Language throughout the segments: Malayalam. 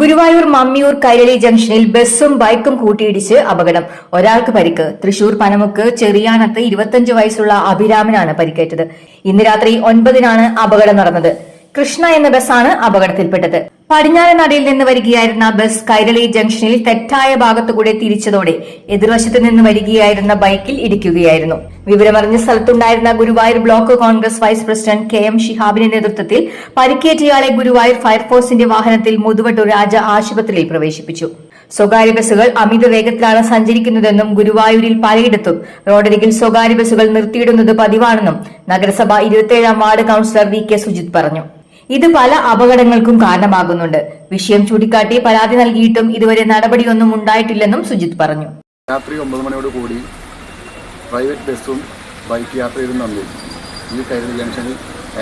Guruvayur Mammiyur Kairali ജംഗ്ഷനിൽ ബസ്സും ബൈക്കും കൂട്ടിയിടിച്ച് അപകടം. ഒരാൾക്ക് പരിക്ക്. തൃശൂർ പനമുക്ക് ചെറിയാനത്ത് ഇരുപത്തിയഞ്ച് വയസ്സുള്ള അഭിരാമനാണ് പരിക്കേറ്റത്. ഇന്ന് രാത്രി ഒൻപതിനാണ് അപകടം നടന്നത്. കൃഷ്ണ എന്ന ബസ്സാണ് അപകടത്തിൽപ്പെട്ടത്. പടിഞ്ഞാറൻ നടയിൽ നിന്ന് വരികയായിരുന്ന ബസ് കൈരളി ജംഗ്ഷനിൽ തെറ്റായ ഭാഗത്തുകൂടെ തിരിച്ചതോടെ എതിർവശത്ത് നിന്ന് വരികയായിരുന്ന ബൈക്കിൽ ഇടിക്കുകയായിരുന്നു. വിവരമറിഞ്ഞ സ്ഥലത്തുണ്ടായിരുന്ന Guruvayur block Congress vice president K M ഷിഹാബിന്റെ നേതൃത്വത്തിൽ പരിക്കേറ്റയാളെ ഗുരുവായൂർ ഫയർഫോഴ്സിന്റെ വാഹനത്തിൽ മുതുവട്ടൂർ രാജ ആശുപത്രിയിൽ പ്രവേശിപ്പിച്ചു. സ്വകാര്യ ബസ്സുകൾ അമിത വേഗത്തിലാണ് സഞ്ചരിക്കുന്നതെന്നും ഗുരുവായൂരിൽ പലയിടത്തും റോഡരികിൽ സ്വകാര്യ ബസ്സുകൾ നിർത്തിയിടുന്നത് പതിവാണെന്നും നഗരസഭ ഇരുപത്തിയേഴാം ward councillor V K Sujith പറഞ്ഞു. ഇത് പല അപകടങ്ങൾക്കും കാരണമാകുന്നുണ്ട്. വിഷയം ചൂണ്ടിക്കാട്ടി പരാതി നൽകിയിട്ടും ഇതുവരെ നടപടിയൊന്നും ഉണ്ടായിട്ടില്ലെന്നും സുജിത് പറഞ്ഞു. രാത്രി ഒമ്പത് മണിയോട് കൂടി പ്രൈവറ്റ് ബസ്സും ബൈക്ക് യാത്രയും തമ്മിൽ ഈ കൈരളി ജംഗ്ഷനിൽ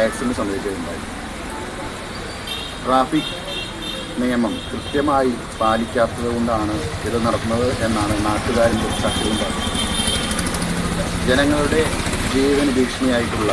ആക്സിഡന്റ് സംഭവിക്കുകയുണ്ടായി. ട്രാഫിക് നിയമം കൃത്യമായി പാലിക്കാത്തത് കൊണ്ടാണ് ഇത് നടക്കുന്നത് എന്നാണ് നാട്ടുകാരും പറഞ്ഞത് ജനങ്ങളുടെ ജീവന് ഭീഷണിയായിട്ടുള്ള